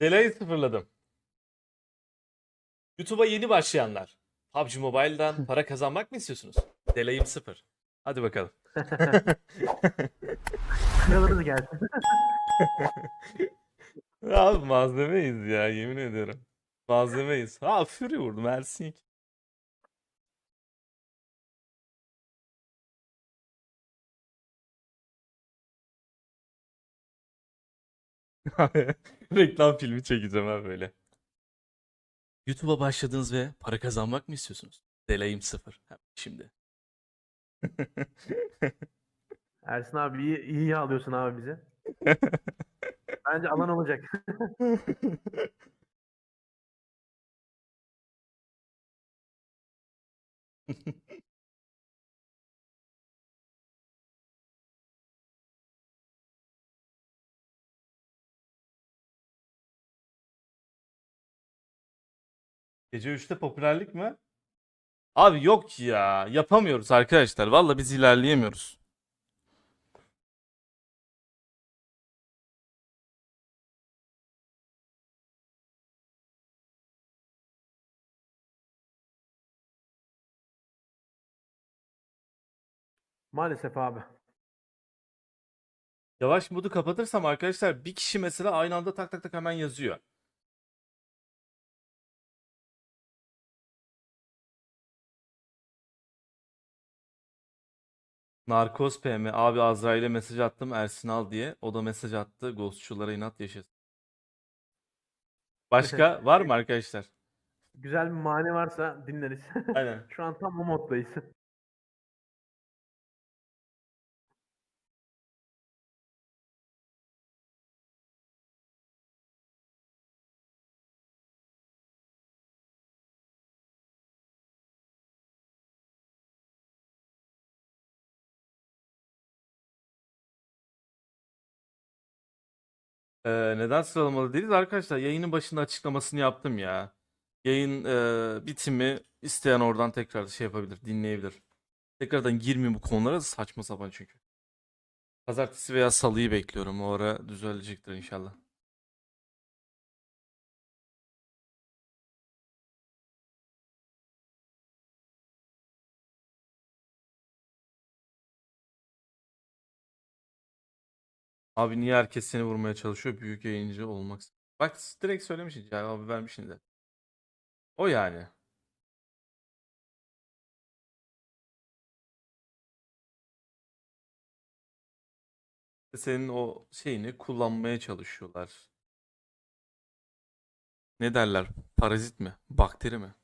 Delayı sıfırladım. YouTube'a yeni başlayanlar. PUBG Mobile'dan para kazanmak mı istiyorsunuz? Delayım sıfır. Hadi bakalım. Kralımız gelsin. Abi malzemeyiz ya yemin ederim. Malzemeyiz. Ha Fury vurdum Ersin. Reklam filmi çekeceğim ha böyle. YouTube'a başladınız ve para kazanmak mı istiyorsunuz? Delayım sıfır. Hem Şimdi. Ersin abi iyi, iyi yağlıyorsun abi bize. Bence alan olacak. Gece 3'te popülerlik mi? Abi yok ya. Yapamıyoruz arkadaşlar. Valla biz ilerleyemiyoruz. Maalesef abi. Yavaş modu kapatırsam arkadaşlar bir kişi mesela aynı anda tak tak tak hemen yazıyor. Narkoz PM abi Azrail'e mesaj attım Ersin al diye. O da mesaj attı. Ghostçulara inat yaşasın. Başka var mı arkadaşlar? Güzel bir mani varsa dinleriz. Aynen. Şu an tam o moddayız. Ee, neden sıralamalı değiliz arkadaşlar? Yayının başında açıklamasını yaptım ya. Yayın e, bitimi isteyen oradan tekrar şey yapabilir, dinleyebilir. Tekrardan girmeyeyim bu konulara saçma sapan çünkü. Pazartesi veya salıyı bekliyorum. O ara düzelecektir inşallah. Abi niye herkes seni vurmaya çalışıyor? Büyük yayıncı olmak. Bak direkt söylemişsin cevabı vermişsin de. O yani. Senin o şeyini kullanmaya çalışıyorlar. Ne derler? Parazit mi? Bakteri mi?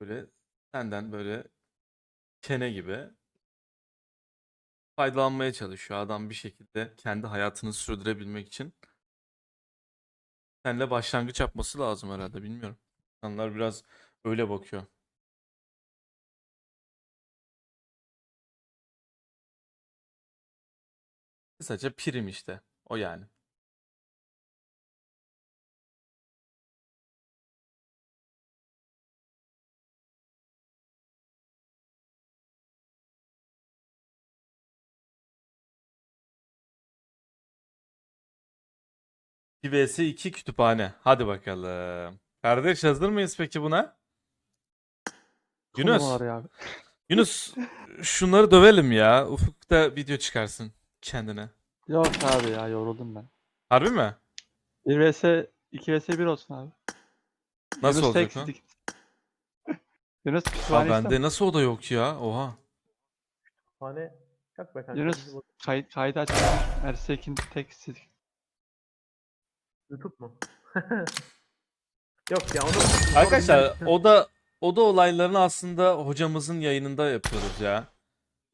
Böyle senden böyle kene gibi faydalanmaya çalışıyor adam bir şekilde kendi hayatını sürdürebilmek için. Seninle başlangıç yapması lazım herhalde bilmiyorum. İnsanlar biraz öyle bakıyor. Kısaca prim işte. O yani. Bir vs 2 kütüphane. Hadi bakalım. Kardeş hazır mıyız peki buna? Yunus. Konu var ya abi. Yunus şunları dövelim ya. Ufuk da video çıkarsın kendine. Yok abi ya yoruldum ben. Harbi mi? 1 vs 2 vs 1 olsun abi. Nasıl Yunus olacak lan? Yunus Aa, kütüphane bende nasıl oda yok ya? Oha. Hani yok be kanka. Yunus kayıt, kaydı aç. Ersek'in tek sidik. YouTube mu? yok ya onu Arkadaşlar oda oda olaylarını aslında hocamızın yayınında yapıyoruz ya.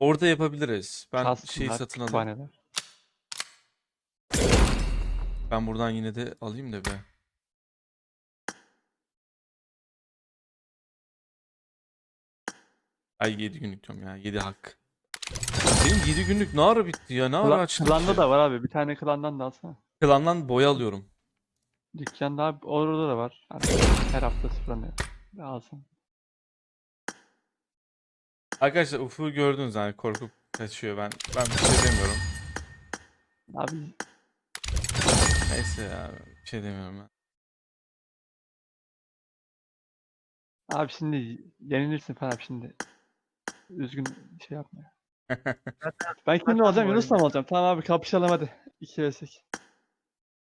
Orada yapabiliriz. Ben Kastım şeyi satın alayım. Ben buradan yine de alayım da be. Ay 7 günlük diyorum ya. 7 hak. Benim 7 günlük ne ara bitti ya? Ne ara Klan, açtım klanda da var abi. Bir tane klandan da alsana. Klandan boya alıyorum. Dükkanda abi orada da var. Hani her hafta sıfırlanıyor. Alsana. Arkadaşlar Ufuk'u gördünüz yani korkup kaçıyor. Ben ben bir şey demiyorum. Abi Neyse ya. Bir şey demiyorum ben. Abi şimdi yenilirsin falan şimdi. Üzgün şey yapma. ya. ben kimle olacağım? Yunus'la mı olacağım? Tamam abi kapışalım hadi. 2 vs 2.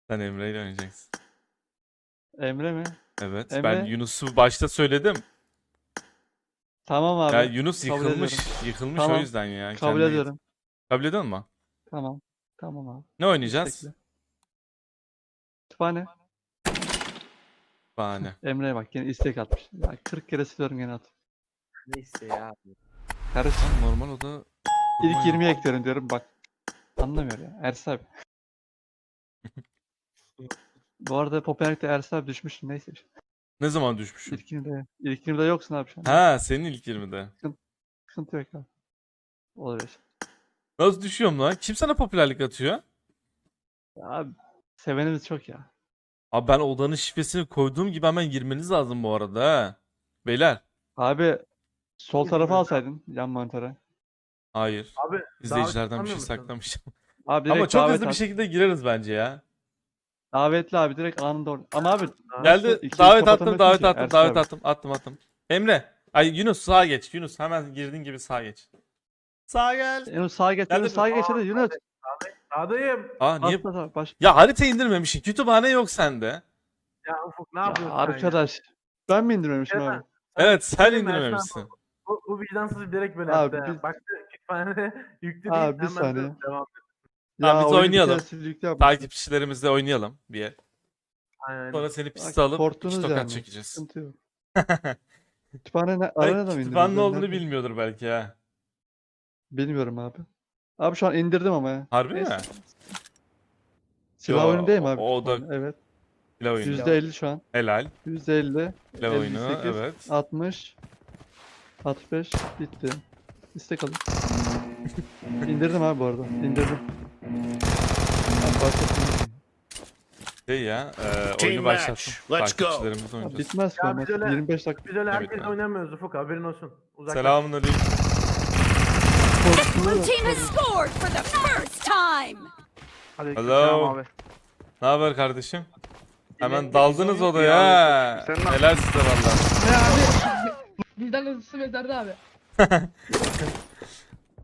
Sen Emre ile oynayacaksın. Emre mi? Evet. Ben Emre. Yunus'u başta söyledim. Tamam abi. Ya Yunus kabul yıkılmış. ediyorum. Yıkılmış o Tamam, yüzden ya. Kabul kendine git. ediyorum. Kabul ediyor musun? Tamam. Tamam abi. Ne oynayacağız? Kütüphane. Bahane. Emre'ye bak yine istek atmış. Ya 40 kere siliyorum gene at. Neyse ya. Lan normal o da ilk Kurban 20'ye ekliyorum diyorum bak. Anlamıyor ya. Ersin abi. Bu arada popülerlikte Ersin abi düşmüş. Neyse. ne zaman düşmüşüm? İlk 20'de, ilk 20'de yoksun abi şu an. Ha senin ilk 20'de. Sıkıntı yok abi. Şey. Nasıl düşüyorum lan? Kim sana popülerlik atıyor? Ya Abi sevenimiz çok ya. Abi ben odanın şifresini koyduğum gibi hemen girmeniz lazım bu arada ha. Beyler. Abi sol tarafa alsaydın yan monitöre. Hayır. Abi İzleyicilerden bir şey saklamışım. Abi direkt Ama çok davet hızlı bir at. şekilde gireriz bence ya. Davetli abi direkt anında orada. Ama abi Geldi. Davet attım, davet ki, attım, Ersin davet abi. attım. Attım, attım. Emre. Ay Yunus sağa geç. Yunus hemen girdiğin gibi sağa geç. Sağa gel. Yunus sağa geç. Geldi Yunus mi? sağa geç hadi Yunus. Sağdayım. Aa niye? Atla baş. Ya harita indirmemişsin. Kütüphane yok sende. Ya Ufuk ne Ya yapıyorsun sen ya? arkadaş. Ben mi indirmemişim Kerem, abi? Evet sen indirmemişsin. Bu, bu vicdansız bilerek böyle Abi yaptı. ya. Baktı kütüphanede yüklü Abi, değil. bir hemen de saniye. Devam. Tamam, biz oynayalım. Takipçilerimizle oynayalım bir yer. Aynen. Sonra seni piste Bak, alıp iki korktunuz tokat yani. çekeceğiz. Sıkıntı yok. Kütüphane ne? Arenada mı kütüphanenin indirdin? olduğunu Nerede? bilmiyordur belki ha. Bilmiyorum abi. Abi şu an indirdim ama ya. Harbi Neyse. mi? Silah Yo, oyunundayım abi. o da- kütüphane, Evet. Pilav oyunu. %50 şu an. Helal. %50. Pilav oyunu 58, evet. 60. 65. Bitti. İstek alın. İndirdim abi bu arada. İndirdim. Şey ya, e, Team oyunu match. başlattım. Let's go. Oynayacağız. bitmez ki Ya olmaz. biz öyle- 25 dakika. Biz öyle Evet, herkes oynamıyoruz Ufuk haberin olsun. Uzak Selamun aleyküm. Blue team has scored for the first time. Hello. Ne haber kardeşim? Hemen daldınız odaya. ya, ha. sen ne- Helal size valla. Bizden hızlısı mezarda abi.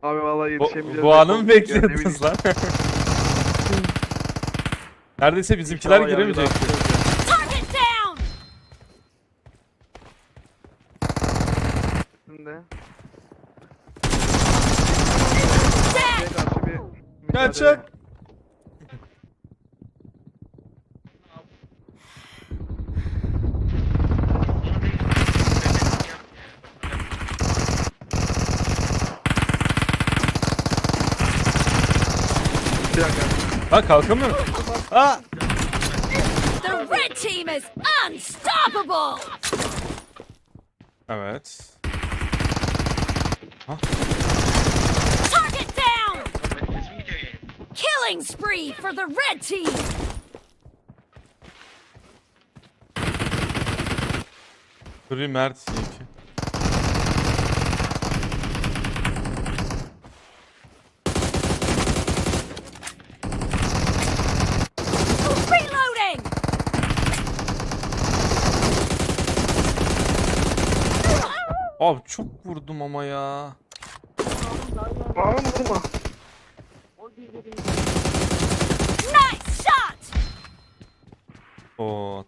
Abi vallahi Bu, yetişemeyeceğiz. bu anı mı bekliyordunuz lan? Neredeyse bizimkiler İnşallah giremeyecek. Şimdi. Dead. Karşı bir mücadele. Kaçın. Bir dakika. Lan kalkamıyorum. Aa! The red team is unstoppable. Evet. Target down. Killing spree for the red team. Free Mert iyi ki. Reloading. Abi çok vurdum ama ya. Aa vurma. Nice shot. Oo.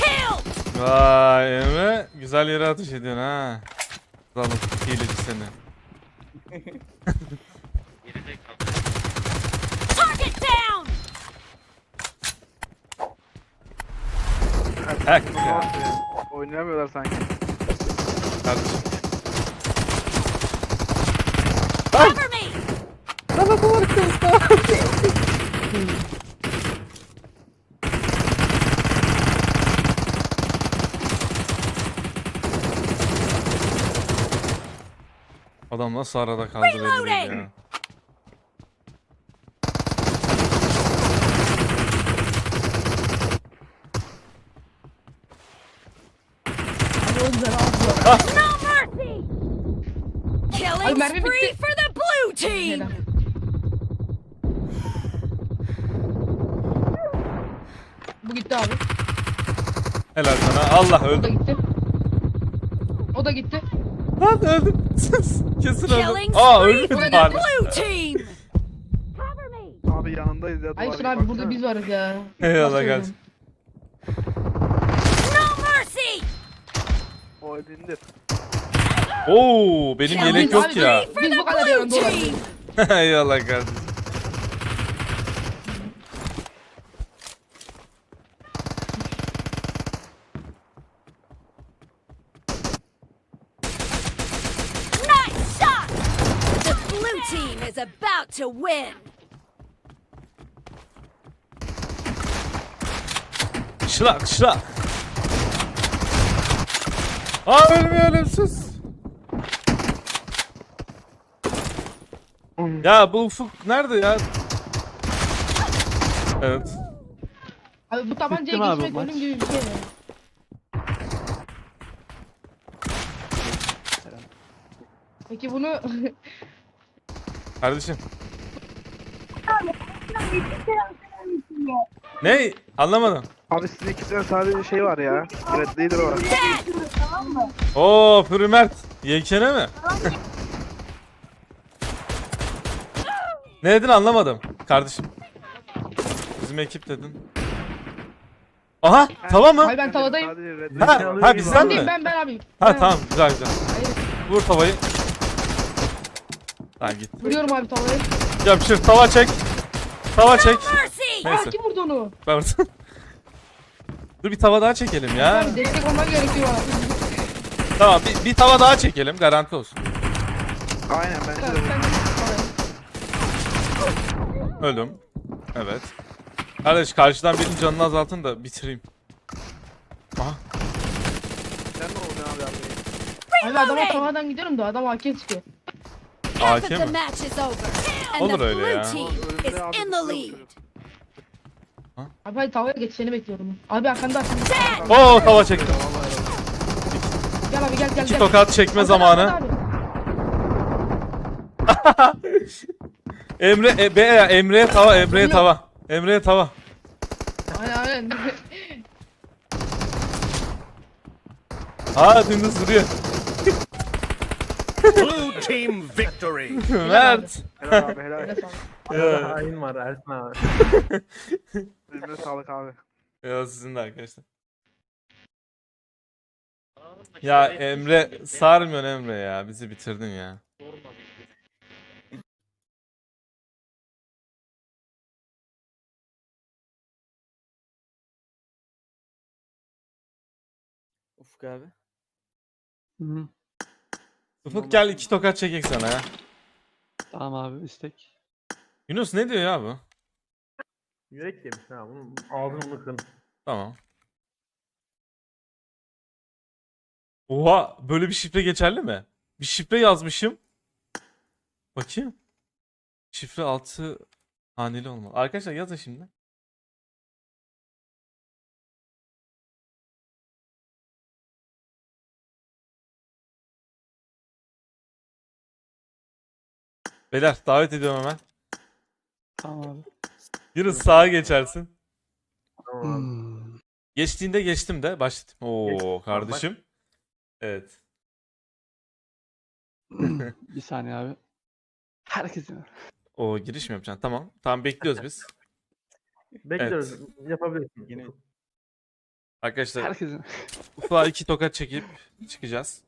Kill. Vay Emre. Güzel yere ateş ediyorsun ha. Zalım hileci seni. Target down. Hek ya. Oynayamıyorlar sanki. Kardeşim. Cover me. Adam nasıl arada kaldı değil No mercy. Killing mermi spree bitti. for the blue team! Helal. Bu gitti abi. Helal sana. Allah O da öldüm. gitti. O da gitti. Lan öldüm. Kesin öldüm. Killing Aa spree ölmedim for the bari. blue team! Cover me! Abi yanındayız ya. Aysun duvara abi burada biz varız ya. Eyvallah Nasıl kardeşim. O edindir. Oo benim Killing yelek yok abi, ya. spree for Biz the bu kadar blue yanında olabiliriz. team! Eyvallah kardeşim. Nice shot! The blue team is about to win! Şılak şılak. Aa ölmüyor ölümsüz. Ya bu ufuk nerede ya? Evet. Abi bu tabancaya Bitti mi abi geçmek maç? ölüm gibi bir şey ya. Peki bunu Kardeşim. Ne? Anlamadım. Abi sizin ikisinin sadece şey var ya. Red Leader var. Oo Pürü Mert. Yelkene mi? ne dedin anlamadım. Kardeşim. Bizim ekip dedin. Aha tava mı? Hayır ben tavadayım. Sadece Red Ha, Leader. ha bizden Ben mi? değilim ben ben abi. Ha Ben- tamam güzel güzel. Hayır. Vur tavayı. Lan git. Vuruyorum abi tavayı. Yapışır tava çek. Tava çek. Mercy! Aa Neyse. kim vurdu onu? Ben vurdum. Dur bir tava daha çekelim ya. Abi destek olmak gerekiyor abi. Tamam bir, bir tava daha çekelim garanti olsun. Aynen bence de. sen- Öldüm. Evet. Kardeş karşıdan birinin canını azaltın da bitireyim. Aha. Sen ne olacaksın abi abi? Abi adama tavadan gidiyorum da adam AK çıkıyor. Half AK of the mi? match is over, and Olur the öyle blue ya. team is abi in the tutuyor lead. Abi hadi tavaya geç seni bekliyorum. Abi arkanda arkanda. Oo tava çektim. Gel abi gel gel İki gel. tokat çekme zamanı. abi. Emre e, be, Emre'ye tava Emre'ye tava. Emre'ye tava. Aynen aynen. Aa dümdüz duruyor. Blue team victory. Mert. Helal abi helal. Sağlık. Arada hain var Ersin abi. Eline sağlık abi. Ya sizin de arkadaşlar. Ya Emre sarmıyorsun Emre ya. Bizi bitirdin ya. Ufuk abi. Hı -hı. Ufuk gel iki tokat çekek sana ya. Tamam abi istek. Yunus ne diyor ya bu? Yürek yemiş ha. Bunun ağzını bunu kırın. Tamam. Oha böyle bir şifre geçerli mi? Bir şifre yazmışım. Bakayım. Şifre 6 haneli olmalı. Arkadaşlar yazın şimdi. Beyler davet ediyorum hemen. Tamam abi. Yunus sağa geçersin. Tamam abi. Hmm. Geçtiğinde geçtim de başladım. Oo Geç. kardeşim. Evet. bir saniye abi. Herkesin. O giriş mi yapacaksın? Tamam. Tamam bekliyoruz biz. Bekliyoruz. Yapabilirsin. Yine- Arkadaşlar Herkesin. ufağa iki tokat çekip çıkacağız.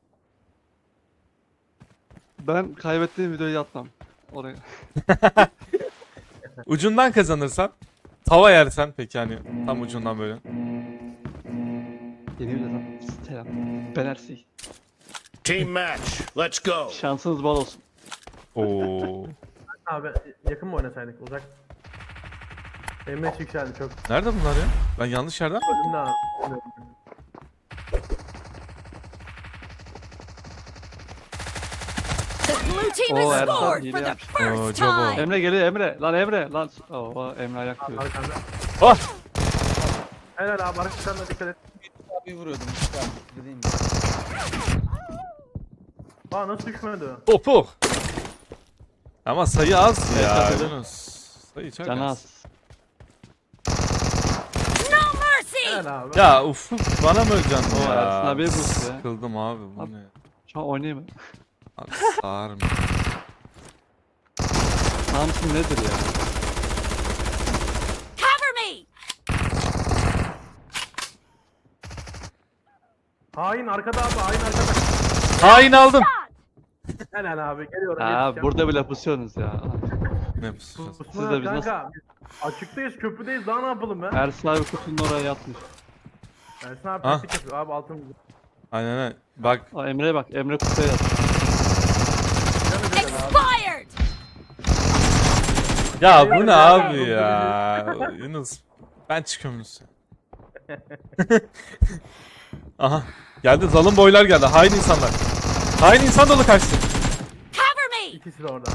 Ben kaybettiğim videoyu atmam. Oraya. Ucundan kazanırsan tava yersen peki hani tam ucundan böyle. Yeni videodan. Selam. Ben Ersi. Team match. Let's go. Şansınız bol olsun. Oo. Abi yakın mı oynasaydık? Uzak. Emre yükseldi çok. Nerede bunlar ya? Ben yanlış yerden mi? Önümde abi. The blue team Oh, has Ersan scored for the first Jobo. time. Emre geliyor Emre. Lan Emre. Lan. Oo Emre ayak diyor. Arkanda. Oh! Helal abi arkadaşlarına dikkat et. Abi vuruyordum Ufuk abi. Dediğim gibi. Aa nasıl düşmedi o? Topuk. Ama sayı az Evet, ya. tabii. Yunus. Sayı çok Canı az. az. No mercy! Abi. Ya uf bana mı öleceksin O ya? Ersin abiye boost ya. Sıkıldım abi bu Abi. ne? Şu an oynayayım mı? Abi sağır mı? Samsun nedir ya? Cover me! Hain arkada abi hain arkada. Hain aldım. Helal abi geliyorum. Ha yetişeceğim. burada bile pusuyorsunuz ya. Ne? Pusma Siz de biz kanka. Biz açıktayız köprüdeyiz daha ne yapalım be? Ersin abi kutunun oraya yatmış. Ersin abi Ha? pislik yapıyor abi altın. Aynen aynen. Bak Aa, Emre'ye bak. Emre kutuya yatmış. Ya bu ne abi ya? Yunus ben çıkıyorum Yunus. Aha geldi zalim boylar geldi. Hain insanlar. Hain insan dolu kaçtı. Cover me! İkisi de orada.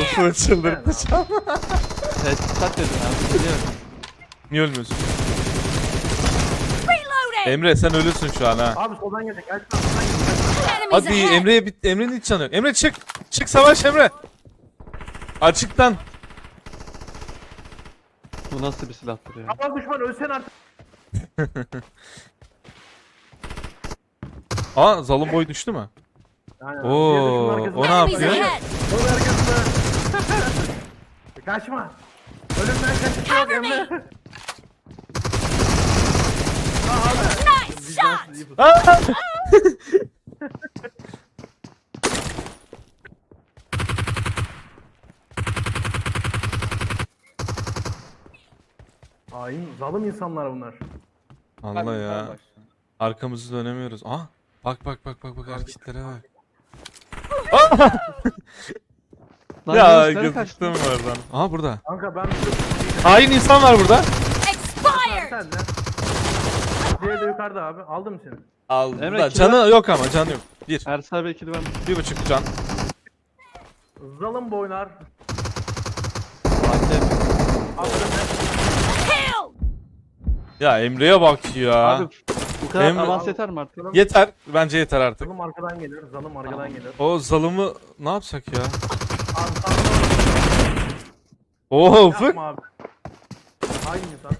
Ufu çıldırtacağım. Tesisat dedin abi. Biliyorum. Niye ölmüyorsun? Emre sen ölürsün şu an ha. Abi soldan gelecek. Ersin abi soldan Hadi! Emre'ye bit Emre'nin hiç canı yok. Emre çık. Çık savaş Emre. Açıktan. Bu nasıl bir silahtır ya? Aman düşman ölsen artık. Aa zalim boy düştü mü? Aynen. Oo, o ne yapıyor? Şunun arkasında. Kaçma. Ölümden kaçış yok. Emre. Nice shot! Vicdansız iyi pusu. Aa! Hain zalim insanlar bunlar. Allah ya. Arkamızı dönemiyoruz. Ah. Bak bak bak bak bak hareketlere bak. Lan ya Yunus nereye kaçtı? gözüktüm oradan. Aha burada. Kanka ben Hain insan var burada. Expired! sen de. Diğeri de yukarıda abi. Aldım mı seni? Aldım Emre, da kilo- canı yok ama canı yok. Bir. Ersin abi ikili ben. Bir buçuk can. Zalim boynar. Abi önüne. Kill! Ya Emre'ye bak ya. Abi bu kadar Emre- avans yeter mi artık? Yeter. Bence yeter artık. Zalim arkadan gelir. Zalim arkadan gelir. O zalımı ne yapsak ya? Oo abi. Hain insan.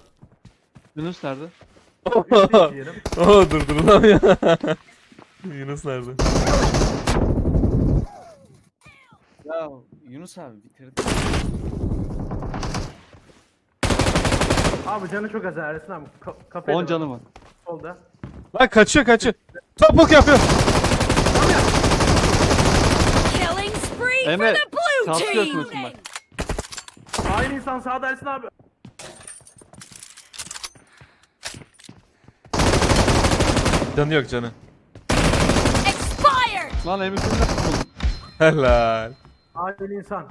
Yunus nerede? Oo durdurulamıyor. Yunus nerede? Ya Yunus abi bitirdi. Abi canı çok az Ersin abi. Ka kafeye 10 de canı var. Solda. Lan kaçıyor kaçıyor. Topuk yapıyor. Killing spree for Emre, the blue team! atıyorsun bak. Hain insan sağda Ersin abi. Canı yok canı. Expired! Lan Emre sen nerede buldun? Helal. Hain insan.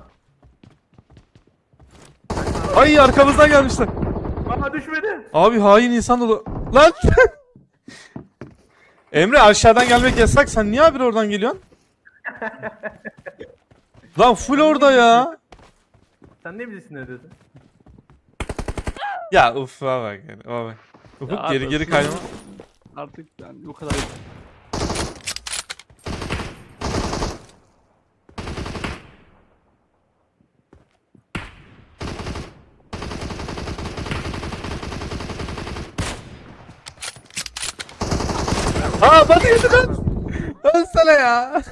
Ay arkamızdan gelmişler. Ama düşmedi. Abi hain insan dolu. Lan. Emre aşağıdan gelmek yasak. Sen niye abi oradan geliyorsun? Lan full orada ya. Sen ne bilirsin ne diyorsun? Ya ufa bak yani. Bak. Ufuk Ya geri abi, geri kayma. Artık yani bu kadar. Bana yedi lan. Ölsene ya.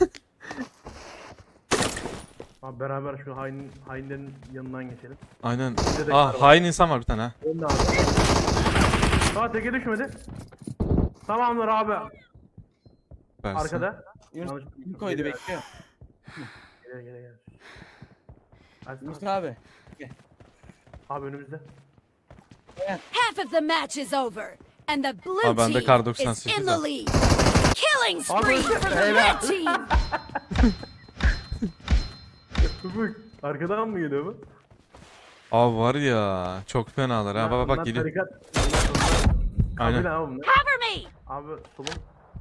Abi beraber şu hain, hainlerin yanından geçelim. Aynen. Aa hain insan var bir tane ha. Önde abi. Aa teke düşmedi. Tamamdır abi. Versin. Arkada. Yunus Yanlış- kim koydu bekliyor. Gel gel gel. Ersin Yunus abi. abi. Abi önümüzde. Half of the match is over, and the blue Aa, bende team kar is 98 in var. the lead. Killing spree Abi, for the red team! Ufuk. Arkadan mı geliyor bu? Abi var ya çok fenalar ha. Bak bak bak geliyor. Aynen. Abi bunlar. Cover me! Abi solun.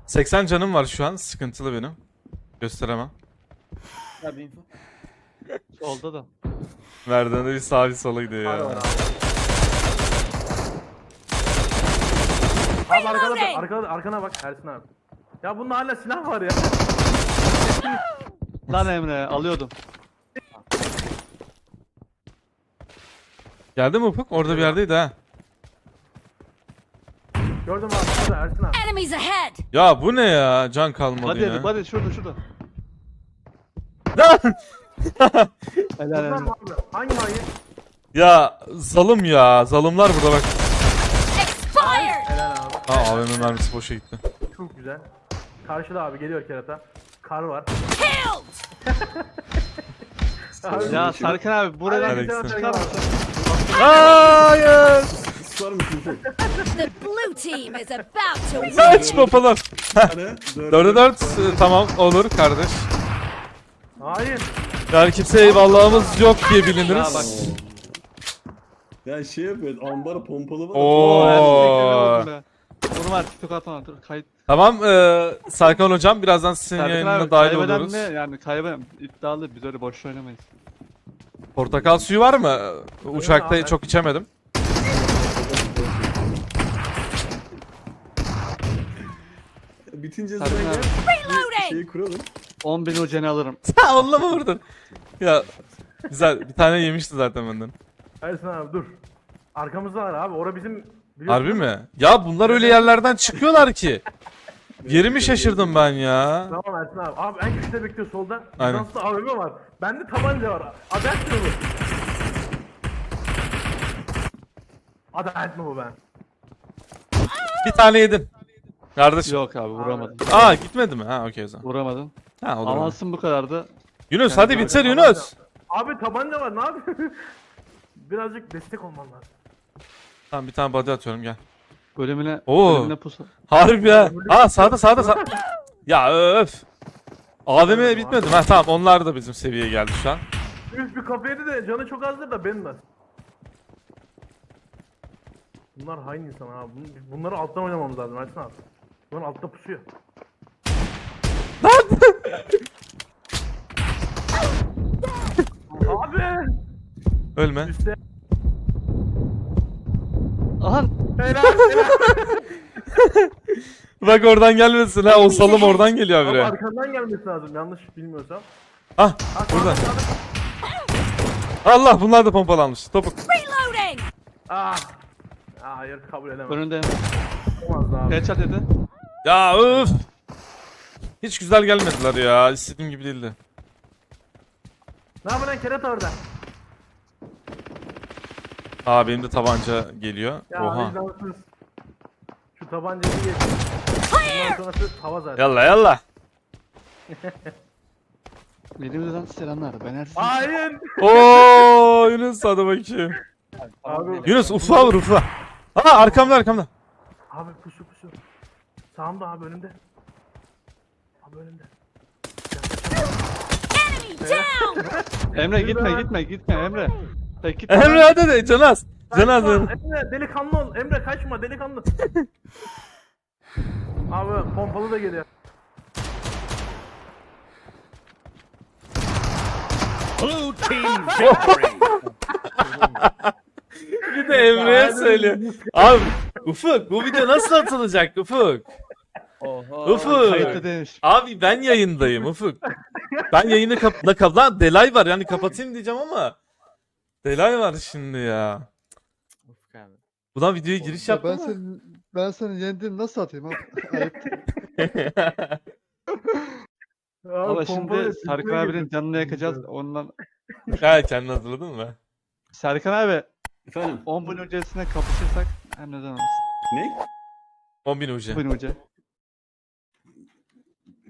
80 canım var şu an. Sıkıntılı benim. Gösteremem. Abi info. Solda da. Merdivende bir sağa bir sola gidiyor Abi var ya. abi. Abi arkada da, Reloading! arkada, arkana bak Ersin abi. Ya bunda hala silah var ya. Lan Emre alıyordum. Geldi mi Ufuk? Orada bir yerdeydi ha. Gördüm abi burada Ersin abi. Enemies ahead! Ya bu ne ya? Can kalmadı Hadi hadi hadi şurada şurada. Helal Bunlar abi? Hangi mayı? ya zalım ya. Zalımlar burada bak. Aa AVM mermisi boşa gitti. Çok güzel. Karşıda abi geliyor kerata. Kar var. Abi, Ya Serkan abi buradan çıkar? Hayır. The blue team is about to win! Kaç babalar. Dörde dört e, tamam olur kardeş. Hayır. Yani kimse eyvallahımız yok diye Ya biliniriz. bak. Ya şey yapıyor, ambar pompalı var. Oo. Oo. Vurma TikTok atma dur kayıt. Tamam e, Serkan hocam birazdan sizin Serkan yayınına abi dahil kaybeden oluyoruz. mi? Yani kaybeden iddialı biz öyle boş oynamayız. Portakal suyu var mı? Uçakta abi. çok içemedim. Bitince Serkan zaten abi. Reloading! şeyi kuralım. 10 bin uceni alırım. Ha onunla mı vurdun? Ya güzel bir tane yemişti zaten benden. Ersin abi dur. Arkamızda var abi. Ora bizim biliyorsun Harbi mi? Ya bunlar öyle yerlerden çıkıyorlar ki. Yerimi şaşırdım ben ya. Tamam Ersin abi. Abi en köşede bekliyor solda. Aynen. Bizans'ta AVM var. Bende tabanca var. Adalet mi bu? Adalet mi bu ben? Bir tane yedin. Kardeşim. Yok abi vuramadın. Aa gitmedi mi? Ha okey o zaman. Vuramadın. Ha olur. Avansın bu kadardı. Yunus hadi bitir Yunus. Abi tabanca var ne yapıyorsun? Birazcık destek olman lazım. Tamam bir tane body atıyorum gel. Bölümüne, Oo. bölümüne pusu. Harbi ya. Aa sağda sağda sağda. Ya öf. AVM bitmedi mi? Ha tamam onlar da bizim seviyeye geldi şu an. Üf bir kapı yedi de canı çok azdır da benim de. Bunlar hain insan abi. Bun- Bunları alttan oynamamız lazım Ersin abi. Bunlar altta pusuyor. abi! Ölme. Üstte. Aha Helal helal. Bak oradan gelmesin ha o salım oradan geliyor Abi habire. arkandan gelmesi lazım yanlış bilmiyorsam. Ah Ha, burada. sağda, sağda. Allah bunlar da pompalanmış. Topuk. Reloading! Ah. Ah, Hayır kabul edemem. önünde Olmazdı abi. headshot yedi. Ya öf. Hiç güzel gelmediler ya. İstediğim gibi değildi. Ne yapıyorsun lan kerata orada? Aa benim de tabanca geliyor. Ya Oha. vicdansız. Şu tabancayı geç. Bundan sonrası tava zaten. Yalla yalla. Benim de selamlar. Ben Ersin. Hayır. Oo Yunus hadi bakayım. Abi, Yunus ufa vur ufa. Aa arkamda arkamda. abi pusu pusu. Sağımda abi önümde. Abi önümde. Enemy down! Emre gitme gitme gitme Emre. Tek gitme. Emre hadi de Canaz. Canaz. Kaçma, Emre delikanlı ol. Emre kaçma delikanlı. abi pompalı da geliyor. Blue team victory. Bir de Emre'ye söylüyor. Abi Ufuk bu video nasıl atılacak Ufuk? Oha. Ufuk. Kayıtlı. Abi ben yayındayım Ufuk. Ben yayını kap... La kap... Lan delay var yani kapatayım diyeceğim ama. Delay var şimdi ya. Ufuk abi. Buna videoya giriş Ya ben mı? seni ben seni yendim nasıl atayım abi? Ayıp. Pompalı şimdi Serkan abinin canını yakacağız. Ondan ha kendin hazırladın mı? Serkan abi Efendim, 10 bin öncesine kapışırsak hem neden olmasın. ne? 10.000 ucu. 10 bin önce.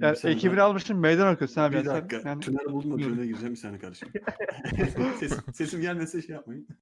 Yani saniye, ekibini almışsın meydan okuyorsun abi. Bir sen- dakika, Yani tünel buldum da tünele gireceğim bir saniye kardeşim. Ses, sesim gelmese şey yapmayın.